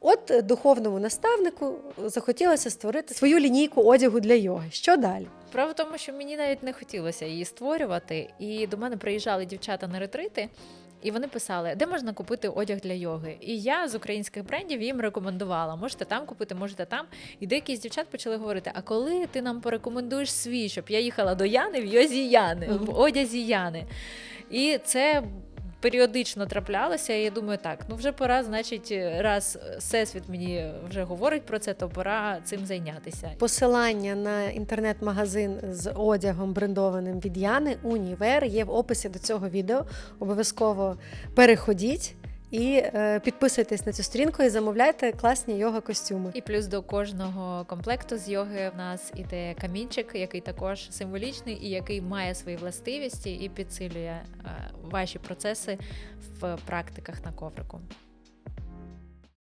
От е, духовному наставнику захотілося створити свою лінійку одягу для йоги. Що далі? Справа в тому, що мені навіть не хотілося її створювати, і до мене приїжджали дівчата на ретрити. І вони писали, де можна купити одяг для йоги. І я з українських брендів їм рекомендувала. Можете там купити, можете там. І деякі з дівчат почали говорити: а коли ти нам порекомендуєш свій, щоб я їхала до Яни в йозі Яни, в одязі Яни. І це періодично траплялося. І я думаю, так, ну вже пора, значить, раз всесвіт мені вже говорить про це, то пора цим зайнятися. Посилання на інтернет-магазин з одягом брендованим від Яни Універ є в описі до цього відео. Обов'язково переходіть і е, підписуйтесь на цю сторінку і замовляйте класні йога костюми. І плюс до кожного комплекту з йоги в нас іде камінчик, який також символічний і який має свої властивості і підсилює е, ваші процеси в практиках на коврику.